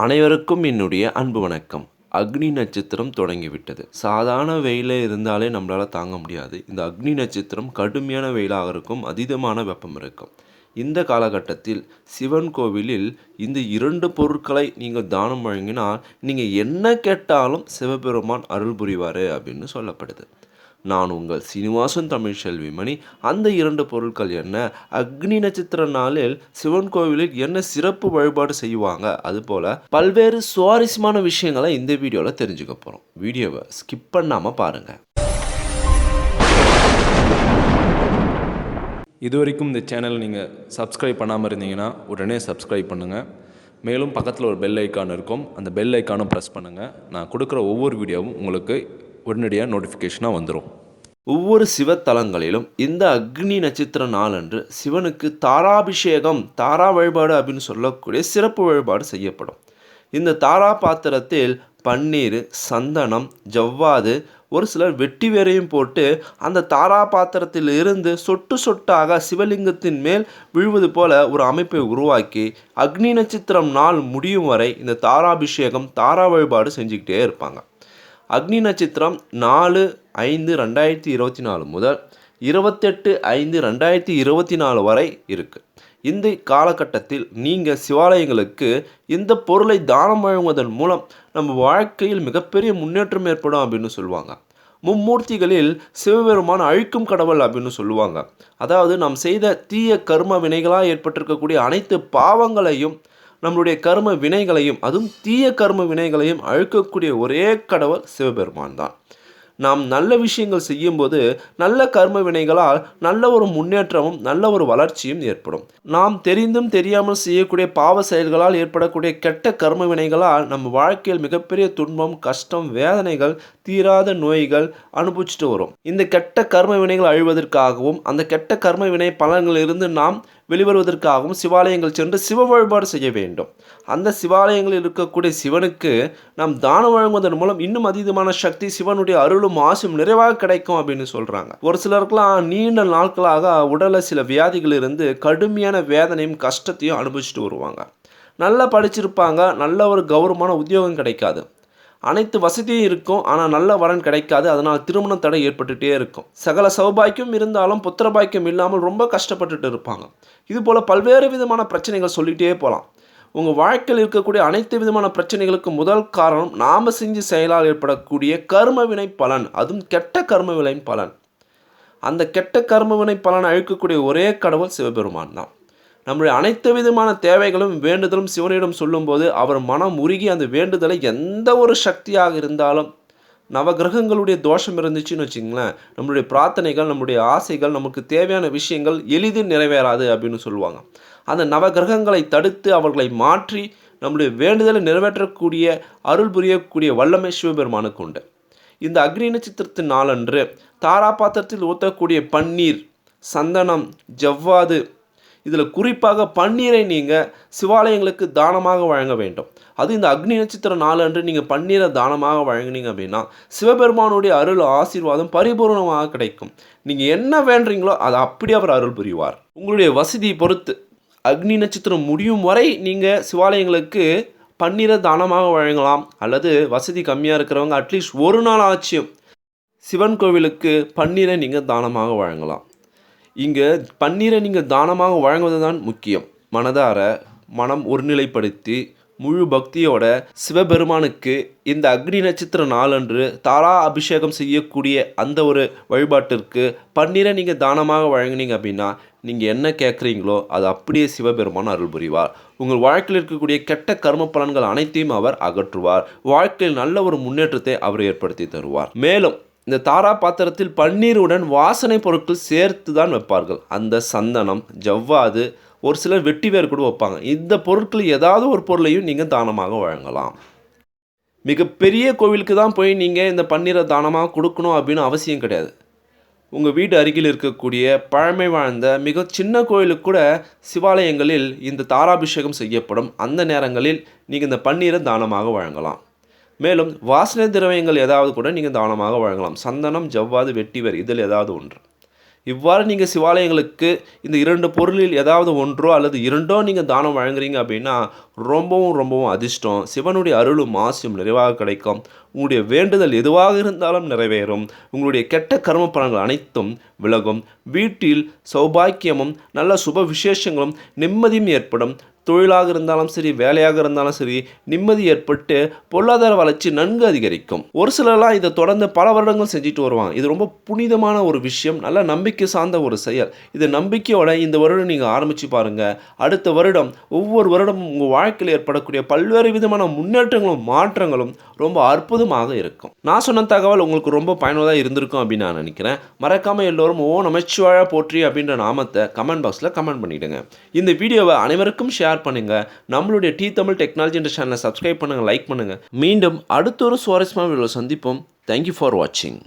அனைவருக்கும் என்னுடைய அன்பு வணக்கம். அக்னி நட்சத்திரம் தொடங்கிவிட்டது. சாதாரண வெயில இருந்தாலே நம்மளால் தாங்க முடியாது. இந்த அக்னி நட்சத்திரம் கடுமையான வெயிலாக இருக்கும் அதீதமான வெப்பம் இருக்கும். இந்த காலகட்டத்தில் சிவன் கோவிலில் இந்த இரண்டு பொருட்களை நீங்கள் தானம் வழங்கினால் நீங்கள் என்ன கேட்டாலும் சிவபெருமான் அருள் புரிவார் அப்படின்னு சொல்லப்படுது. நான் உங்கள் சீனிவாசன் தமிழ் செல்வி மணி அந்த இரண்டு பொருட்கள் என்ன? அக்னி நட்சத்திர நாளில் சிவன் கோவிலில் என்ன சிறப்பு வழிபாடு செய்வாங்க? அதுபோல் பல்வேறு சுவாரஸ்யமான விஷயங்களை இந்த வீடியோவில் தெரிஞ்சுக்க போகிறோம் வீடியோவை ஸ்கிப் பண்ணாமல் பாருங்கள் இது வரைக்கும் இந்த சேனலை நீங்கள் சப்ஸ்கிரைப் பண்ணாமல் இருந்தீங்கன்னா உடனே சப்ஸ்கிரைப் பண்ணுங்கள் மேலும் பக்கத்தில் ஒரு பெல் ஐக்கான் இருக்கும். அந்த பெல் ஐக்கானும் ப்ரெஸ் பண்ணுங்கள் நான் கொடுக்குற ஒவ்வொரு வீடியோவும் உங்களுக்கு உடனடியாக நோட்டிஃபிகேஷனாக வந்துடும் ஒவ்வொரு சிவத்தலங்களிலும் இந்த அக்னி நட்சத்திர நாளன்று சிவனுக்கு தாராபிஷேகம் தாரா வழிபாடு அப்படின்னு சொல்லக்கூடிய சிறப்பு வழிபாடு செய்யப்படும். இந்த தாரா பாத்திரத்தில் பன்னீர் சந்தனம் ஜவ்வாது ஒரு சிலர் வெட்டி வேரையும் போட்டு அந்த தாரா பாத்திரத்தில் இருந்து சொட்டு சொட்டாக சிவலிங்கத்தின் மேல் விழுவது போல ஒரு அமைப்பை உருவாக்கி அக்னி நட்சத்திரம் நாள் முடியும் வரை இந்த தாராபிஷேகம் தாரா வழிபாடு செஞ்சுக்கிட்டே இருப்பாங்க. அக்னி நட்சத்திரம் நாலு ஐந்து ரெண்டாயிரத்தி இருபத்தி நாலு முதல் இருபத்தெட்டு ஐந்து ரெண்டாயிரத்தி இருபத்தி நாலு வரை இருக்குது இந்த காலகட்டத்தில் நீங்கள் சிவாலயங்களுக்கு இந்த பொருளை தானம் வழங்குவதன் மூலம் நம்ம வாழ்க்கையில் மிகப்பெரிய முன்னேற்றம் ஏற்படும் அப்படின்னு சொல்லுவாங்க. மும்மூர்த்திகளில் சிவபெருமான் அழிக்கும் கடவுள் அப்படின்னு சொல்லுவாங்க. அதாவது நாம் செய்த தீய கர்ம வினைகளாக ஏற்பட்டிருக்கக்கூடிய அனைத்து பாவங்களையும் நம்மளுடைய கர்ம வினைகளையும் அதுவும் தீய கர்ம வினைகளையும் அழுக்கக்கூடிய ஒரே கடவுள் சிவபெருமான் தான். நாம் நல்ல விஷயங்கள் செய்யும்போது நல்ல கர்ம வினைகளால் நல்ல ஒரு முன்னேற்றமும் நல்ல ஒரு வளர்ச்சியும் ஏற்படும். நாம் தெரிந்தும் தெரியாமல் செய்யக்கூடிய பாவ செயல்களால் ஏற்படக்கூடிய கெட்ட கர்ம வினைகளால் நம் வாழ்க்கையில் மிகப்பெரிய துன்பம் கஷ்டம் வேதனைகள் தீராத நோய்கள் அனுபவிச்சுட்டு வரும். இந்த கெட்ட கர்ம வினைகள் அழிவதற்காகவும் அந்த கெட்ட கர்ம வினை பலன்களிலிருந்து நாம் வெளிவருவதற்காகவும் சிவாலயங்கள் சென்று சிவ வழிபாடு செய்ய வேண்டும். அந்த சிவாலயங்களில் இருக்கக்கூடிய சிவனுக்கு நாம் தானம் வழங்குவதன் மூலம் இன்னும் அதீதமான சக்தி சிவனுடைய அருளும் ஆசும் நிறைவாக கிடைக்கும் அப்படின்னு சொல்கிறாங்க ஒரு சிலருக்குலாம் நீண்ட நாட்களாக உடலில் சில வியாதிகள் இருந்து கடுமையான வேதனையும் கஷ்டத்தையும் அனுபவிச்சுட்டு வருவாங்க. நல்லா படிச்சிருப்பாங்க நல்ல ஒரு கௌரவமான உத்தியோகம் கிடைக்காது. அனைத்து வசதியும் இருக்கும் ஆனால் நல்ல வரன் கிடைக்காது. அதனால் திருமண தடை ஏற்பட்டுகிட்டே இருக்கும். சகல சௌபாக்கியம் இருந்தாலும் புத்திரபாக்கியம் இல்லாமல் ரொம்ப கஷ்டப்பட்டுட்டு இருப்பாங்க. இதுபோல் பல்வேறு விதமான பிரச்சனைகள் சொல்லிகிட்டே போகலாம் உங்கள் வாழ்க்கையில் இருக்கக்கூடிய அனைத்து விதமான பிரச்சனைகளுக்கு முதல் காரணம் நாம் செஞ்சு செயலால் ஏற்படக்கூடிய கர்ம வினை பலன். அதுவும் கெட்ட கர்மவினை பலன். அந்த கெட்ட கர்ம வினை பலனை அழிக்கக்கூடிய ஒரே கடவுள் சிவபெருமான் தான். நம்முடைய அனைத்து விதமான தேவைகளும் வேண்டுதலும் சிவனிடம் சொல்லும்போது அவர் மனம் உருகி அந்த வேண்டுதலை எந்த ஒரு சக்தியாக இருந்தாலும் நவகிரகங்களுடைய தோஷம் இருந்துச்சுன்னு வச்சுங்களேன் நம்மளுடைய பிரார்த்தனைகள் நம்முடைய ஆசைகள் நமக்கு தேவையான விஷயங்கள் எளிதில் நிறைவேறாது அப்படின்னு சொல்லுவாங்க. அந்த நவகிரகங்களை தடுத்து அவர்களை மாற்றி நம்முடைய வேண்டுதலை நிறைவேற்றக்கூடிய அருள் புரியக்கூடிய வல்லமை சிவபெருமானுக்கு உண்டு. இந்த அக்னி நட்சத்திரத்தின் நாளன்று தாராபாத்திரத்தில் ஊற்றக்கூடிய பன்னீர் சந்தனம் ஜவ்வாது இதில் குறிப்பாக பன்னீரை நீங்கள் சிவாலயங்களுக்கு தானமாக வழங்க வேண்டும். அது இந்த அக்னி நட்சத்திர அன்று நீங்கள் பன்னீரை தானமாக வழங்கினீங்க அப்படின்னா சிவபெருமானுடைய அருள் ஆசீர்வாதம் பரிபூர்ணமாக கிடைக்கும். நீங்கள் என்ன வேண்டுறீங்களோ அதை அப்படி அவர் அருள் புரிவார். உங்களுடைய வசதியை பொறுத்து அக்னி நட்சத்திரம் முடியும் வரை நீங்கள் சிவாலயங்களுக்கு பன்னீரை தானமாக வழங்கலாம். அல்லது வசதி கம்மியாக இருக்கிறவங்க அட்லீஸ்ட் ஒரு நாள் ஆச்சும் சிவன் கோவிலுக்கு பன்னீரை நீங்கள் தானமாக வழங்கலாம். இங்கே பன்னீரை நீங்கள் தானமாக வழங்குவது தான் முக்கியம். மனதார மனம் ஒருநிலைப்படுத்தி முழு பக்தியோட சிவபெருமானுக்கு இந்த அக்னி நட்சத்திர நாளன்று தாரா அபிஷேகம் செய்யக்கூடிய அந்த ஒரு வழிபாட்டிற்கு பன்னீரை நீங்கள் தானமாக வழங்கினீங்க அப்படின்னா நீங்கள் என்ன கேட்குறீங்களோ அது அப்படியே சிவபெருமான் அருள் புரிவார். உங்கள் வாழ்க்கையில் இருக்கக்கூடிய கெட்ட கர்ம பலன்கள் அனைத்தையும் அவர் அகற்றுவார். வாழ்க்கையில் நல்ல ஒரு முன்னேற்றத்தை அவர் ஏற்படுத்தி தருவார். மேலும் இந்த தாரா பாத்திரத்தில் பன்னீருடன் வாசனை பொருட்கள் சேர்த்து தான் வைப்பார்கள். அந்த சந்தனம் ஜவ்வாது ஒரு சிலர் வெட்டி வேர் கூட வைப்பாங்க. இந்த பொருட்கள் ஏதாவது ஒரு பொருளையும் நீங்கள் தானமாக வழங்கலாம். மிகப்பெரிய கோவிலுக்கு தான் போய் நீங்கள் இந்த பன்னீரை தானமாக கொடுக்கணும் அப்படின்னு அவசியம் கிடையாது. உங்கள் வீடு அருகில் இருக்கக்கூடிய பழமை வாழ்ந்த மிக சின்ன கோயிலுக்கு கூட சிவாலயங்களில் இந்த தாராபிஷேகம் செய்யப்படும். அந்த நேரங்களில் நீங்கள் இந்த பன்னீரை தானமாக வழங்கலாம். மேலும் வாசனை திரவியங்கள் ஏதாவது கூட நீங்கள் தானமாக வழங்கலாம். சந்தனம் ஜவ்வாது வெட்டிவர் இதில் ஏதாவது ஒன்று. இவ்வாறு நீங்கள் சிவாலயங்களுக்கு இந்த இரண்டு பொருளில் ஏதாவது ஒன்றோ அல்லது இரண்டோ நீங்கள் தானம் வழங்குறீங்க அப்படின்னா ரொம்பவும் ரொம்பவும் அதிர்ஷ்டம். சிவனுடைய அருளும் ஆசியும் நிறைவாக கிடைக்கும். உங்களுடைய வேண்டுதல் எதுவாக இருந்தாலும் நிறைவேறும். உங்களுடைய கெட்ட கர்ம பலன்கள் அனைத்தும் விலகும். வீட்டில் சௌபாக்கியமும் நல்ல சுப விசேஷங்களும் நிம்மதியும் ஏற்படும். தொழிலாக இருந்தாலும் சரி வேலையாக இருந்தாலும் சரி நிம்மதி ஏற்பட்டு பொருளாதார வளர்ச்சி நன்கு அதிகரிக்கும். ஒரு சிலர்லாம் இதை தொடர்ந்து பல வருடங்கள் செஞ்சுட்டு வருவாங்க. இது ரொம்ப புனிதமான ஒரு விஷயம் நல்ல நம்பிக்கை சார்ந்த ஒரு செயல். இது நம்பிக்கையோட இந்த வருடம் நீங்கள் ஆரம்பித்து பாருங்கள் அடுத்த வருடம் ஒவ்வொரு வருடமும் உங்கள் வாழ்க்கையில் ஏற்படக்கூடிய பல்வேறு விதமான முன்னேற்றங்களும் மாற்றங்களும் ரொம்ப அற்புதமாக இருக்கும். நான் சொன்ன தகவல் உங்களுக்கு ரொம்ப பயனுள்ளதாக இருந்திருக்கும் அப்படின்னு நான் நினைக்கிறேன். மறக்காமல் எல்லோரும் ஓ நமச்சிவாழ போற்றி அப்படின்ற நாமத்தை கமெண்ட் பாக்ஸில் கமெண்ட் பண்ணிவிடுங்க இந்த வீடியோவை அனைவருக்கும் ஷேர் பண்ணுங்கள் நம்மளுடைய டி தமிழ் டெக்னாலஜி என்ற சேனலை சப்ஸ்கிரைப் பண்ணுங்கள் லைக் பண்ணுங்கள் மீண்டும் அடுத்த ஒரு சுவாரஸ்யமான வீடியோவில் சந்திப்போம். தேங்க்யூ ஃபார் வாட்சிங்